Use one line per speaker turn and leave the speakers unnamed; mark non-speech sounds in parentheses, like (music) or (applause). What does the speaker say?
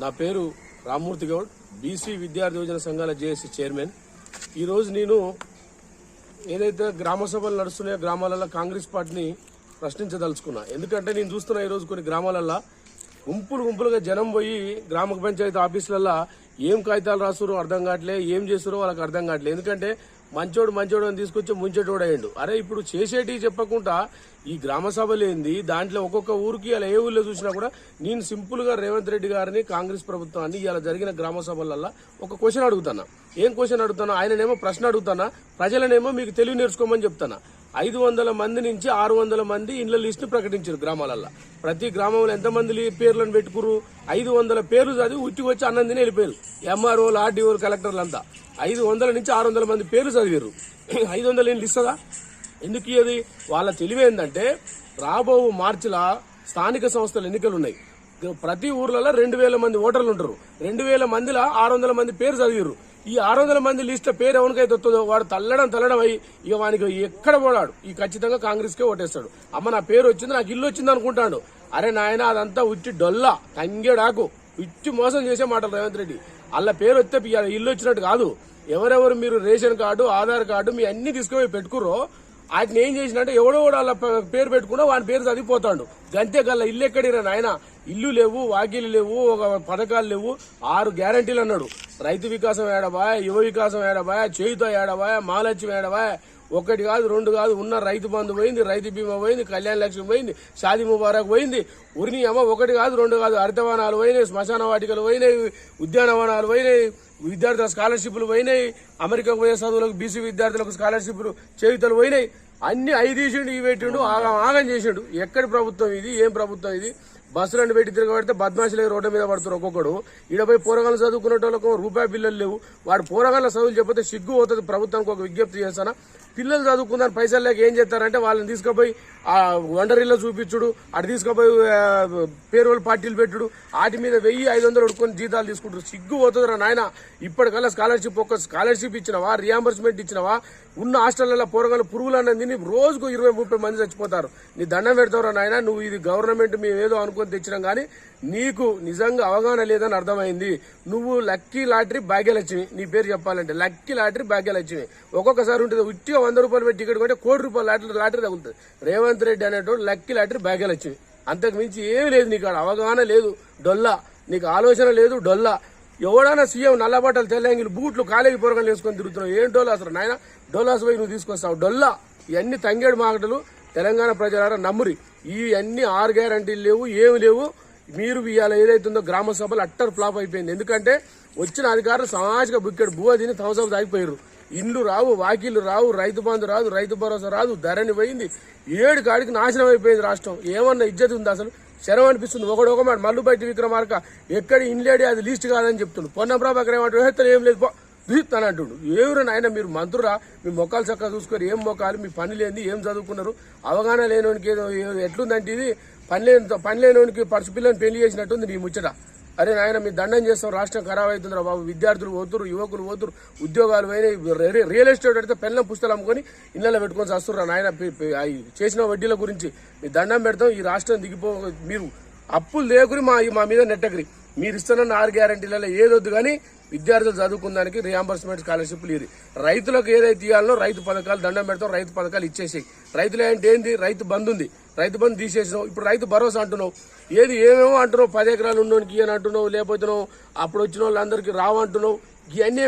నా పేరు రామ్మూర్తి గౌడ్ బీసీ విద్యార్థి యోజన సంఘాల జేఏసీ చైర్మన్. ఈరోజు నేను ఏదైతే గ్రామ సభలు నడుస్తున్నాయో గ్రామాలలో కాంగ్రెస్ పార్టీని ప్రశ్నించదలుచుకున్నా. ఎందుకంటే నేను చూస్తున్నా ఈరోజు కొన్ని గ్రామాలల్లో గుంపులు గుంపులుగా జనం పోయి గ్రామ పంచాయతీ ఆఫీసులల్లో ఏం కాగితాలు రాస్తురో అర్థం కావట్లే ఏం చేస్తురో వాళ్ళకి అర్థం కావట్లేదు ఎందుకంటే మంచోడు మంచోడు అని తీసుకొచ్చి ముంచేటోడు అయ్యిండు అరే ఇప్పుడు చేసేటి చెప్పకుండా ఈ గ్రామ సభలేంది దాంట్లో ఒక్కొక్క ఊరికి అలా ఏ ఊళ్ళో చూసినా కూడా నేను సింపుల్గా రేవంత్ రెడ్డి గారిని కాంగ్రెస్ ప్రభుత్వాన్ని ఇలా జరిగిన గ్రామ సభలల్లో ఒక క్వశ్చన్ అడుగుతానా ఏం క్వశ్చన్ అడుగుతానా ఆయననేమో ప్రశ్న అడుగుతానా ప్రజలనేమో మీకు తెలివి నేర్చుకోమని చెప్తానా ఐదు వందల మంది నుంచి ఆరు వందల మంది ఇండ్ల లిస్టు ప్రకటించారు గ్రామాలల్లో. ప్రతి గ్రామంలో ఎంతమంది పేర్లను పెట్టుకురు ఐదు వందల పేర్లు చదివి ఉట్టి వచ్చి అన్నం తిని వెళ్ళిపోయారు. ఎంఆర్ఓలు ఆర్డీఓలు కలెక్టర్లు అంతా ఐదు వందల నుంచి ఆరు వందల మంది పేర్లు చదివారు (clears throat) ఐదు వందలు ఏం ఇస్తుందా ఎందుకు ఇయ్యది? వాళ్ళ తెలివి ఏంటంటే రాబో మార్చిలా స్థానిక సంస్థల ఎన్నికలు ఉన్నాయి ప్రతి ఊర్లలో రెండు వేల మంది ఓటర్లు ఉంటారు. రెండు వేల మందిలో ఆరు వందల మంది పేరు చదివారు ఈ ఆరు వందల మంది లిస్ట్ పేరు ఎవరికైతే వస్తుందో వాడు తల్లడం తల్లడం అయ్యి ఇక వానికి ఎక్కడ పోడాడు ఈ ఖచ్చితంగా కాంగ్రెస్ కే ఓటేస్తాడు. అమ్మ నా పేరు వచ్చింది నాకు ఇల్లు వచ్చింది అనుకుంటాడు. అరే నాయన అదంతా ఉచ్చి డొల్లా తంగేడాకు. ఉచ్చి మోసం చేసే మాటలు రేవంత్ రెడ్డి. అలా పేరు వస్తే ఇల్లు వచ్చినట్టు కాదు. ఎవరెవరు మీరు రేషన్ కార్డు ఆధార్ కార్డు మీ అన్ని తీసుకుపోయి పెట్టుకుర్రో వాటిని ఏం చేసినట్టే ఎవడో కూడా వాళ్ళ పేరు పెట్టుకున్నా వాని పేరు చదివిపోతాడు. గంతే గల్లా ఇల్లు ఎక్కడిరా నాయన? ఇల్లు లేవు వాకిలు లేవు ఒక పథకాలు లేవు. ఆరు గ్యారంటీలు అన్నాడు. రైతు వికాసం ఏడబాయ్ యువ వికాసం ఏడబాయ చేయుత ఏడబాయ మహాలక్ష్మి ఏడబాయ. ఒకటి కాదు రెండు కాదు ఉన్న రైతు బంధు పోయింది రైతు బీమా పోయింది కళ్యాణ లక్ష్మి పోయింది షాదీ ముబారక్ పోయింది. ఉరిని అమ్మ ఒకటి కాదు రెండు కాదు హరితవనాలు పోయినాయి శ్మశాన వాటికలు పోయినాయి ఉద్యానవనాలు పోయినాయి విద్యార్థుల స్కాలర్షిప్లు పోయినాయి. అమెరికా పోయే చదువులకు బీసీ విద్యార్థులకు స్కాలర్షిప్లు చేయుతలు పోయినాయి. అన్ని ఐదు ఇవి పెట్టిండు ఆగం ఆగం చేసిండు. ఎక్కడి ప్రభుత్వం ఇది ఏం ప్రభుత్వం ఇది? బస్సులను పెట్టి తిరగబడితే బద్మాషులు రోడ్డు మీద పడుతారు ఒక్కొక్కడు. ఈడపై పోరగాళ్ళు చదువుకునే వాళ్ళకు రూపాయి పిల్లలు లేవు. వాడు పోరగాళ్ళ చదువులు చెప్పితే సిగ్గు అవుతుంది ప్రభుత్వానికి ఒక విజ్ఞప్తి చేస్తాను? పిల్లలు చదువుకుందని పైసలు లేక ఏం చేస్తారంటే వాళ్ళని తీసుకుపోయి ఆ వండరిల్లో చూపించుడు అటు తీసుకుపోయి పేరోల్ పార్టీలు పెట్టుడు వాటి మీద వెయ్యి ఐదు వందలు ఉడుకొని జీతాలు తీసుకుంటారు. సిగ్గు పోతుందిరా నాయన. ఇప్పటికల్లా స్కాలర్షిప్ ఒక స్కాలర్షిప్ ఇచ్చినవా? రియాంబర్స్మెంట్ ఇచ్చినవా? ఉన్న హాస్టళ్ళలో పోరగాళ్ళు పురుగులు అన్నది రోజుకు ఇరవై ముప్పై మంది చచ్చిపోతారు. నీ దండం పెడతావురా నాయన. నువ్వు ఇది గవర్నమెంట్ మేము ఏదో తెచ్చినాం కానీ నీకు నిజంగా అవగాహన లేదని అర్థమైంది. నువ్వు లక్కీ లాటరీ భాగ్యలక్ష్మి నీ పేరు చెప్పాలంటే లక్కీ లాటరీ భాగ్యలక్ష్మి. ఒక్కొక్కసారి ఉంటుంది ఉట్టిగా వంద రూపాయలు పెట్టి టికెట్ కొంటే కోటి రూపాయల లాటరీ లాటరీ తగులుతుంది. రేవంత్ రెడ్డి అనేటోడు లక్కీ లాటరీ భాగ్యలక్ష్మి. అంతకు మించి ఏమి లేదు నీకు ఆడ అవగాహన లేదు డొల్లా. నీకు ఆలోచన లేదు డొల్లా. ఎవడైనా సీఎం నల్లబట్టలు తెల్లంగిలు బూట్లు కాలేజీ పొరగలు వేసుకొని తిరుగుతున్నావు. ఏం డొల్లా అసలు నాయన? డోలాస్ పోయి నువ్వు తీసుకొస్తావు. డొల్లా. ఇవన్నీ తంగేడు మాటలు తెలంగాణ ప్రజలారా నమ్మురి. ఇవన్నీ ఆర్ ఆరు గ్యారంటీలు లేవు ఏమి లేవు. మీరు ఇవాళ ఏదైతుందో గ్రామ సభలు అట్టర్ ఫ్లాప్ అయిపోయింది. ఎందుకంటే వచ్చిన అధికారులు సామాజిక బుక్కెడు బువ్వ తిని సంవత్సరం దాగిపోయారు ఇండ్లు రావు వాకిళ్ళు రావు రైతు బంధు రాదు రైతు భరోసా రాదు ధరని పోయింది. ఏడు కాడికి నాశనం అయిపోయింది రాష్ట్రం. ఏమన్నా ఇజ్జత్ ఉంది అసలు? శరం అనిపిస్తుంది. ఒకడొక మాట మల్లు బయట విక్రమార్క ఎక్కడ ఇండ్లేడి అది లీస్ట్ కాదని చెప్తుండు. పొన్న ప్రభాకర్ ఏమంటాడు? ఏం లేదు పో." దిగుతాను అంటుండు. ఎవరు నాయన మీరు మంత్రురా? మీ మొక్కలు చక్కగా చూసుకొని ఏం మొక్కలు మీ పని లేని ఏం చదువుకున్నారు? అవగాహన లేనోనికి ఏదో ఎట్లుందంటే ఇది? పని లేని పని లేనివానికి పరుసు పిల్లని పెళ్ళి చేసినట్టుంది నీ ముచ్చట. అరే నాయన మీ దండం చేస్తాం రాష్ట్రం ఖరాబ్ అవుతుందిరా బాబు. విద్యార్థులు పోతురు యువకులు పోతురు ఉద్యోగాలు పోయినాయి. రియల్ ఎస్టేట్ అయితే పెళ్ళం పుస్తకాలు అమ్ముకొని ఇళ్ళలో పెట్టుకొని వస్తుర్రా నాయన. చేసిన వడ్డీల గురించి మీ దండం పెడతాం ఈ రాష్ట్రం దిగిపో మీరు అప్పులు లేకుని మా మా మీద నెట్టకరి. మీరు ఇస్తున్న ఆరు గ్యారంటీలలో ఏదొద్దు కానీ విద్యార్థులు చదువుకున్నానికి రియాంబర్స్మెంట్ స్కాలర్షిప్లు ఇది రైతులకు ఏదైతే ఇవ్వాలనో రైతు పథకాలు దండం పెడతాం రైతు పథకాలు ఇచ్చేసాయి. రైతులు అంటే ఏంది? రైతు బంద్ ఉంది. రైతు బంధు తీసేసినావు. ఇప్పుడు రైతు భరోసా అంటున్నావు. ఏది ఏమేమో అంటున్నావు? పది ఎకరాలు ఉన్నోనికి ఇయని అంటున్నావు లేకపోతే అప్పుడు వచ్చిన వాళ్ళందరికీ రావంటున్నావు ఇవన్నీ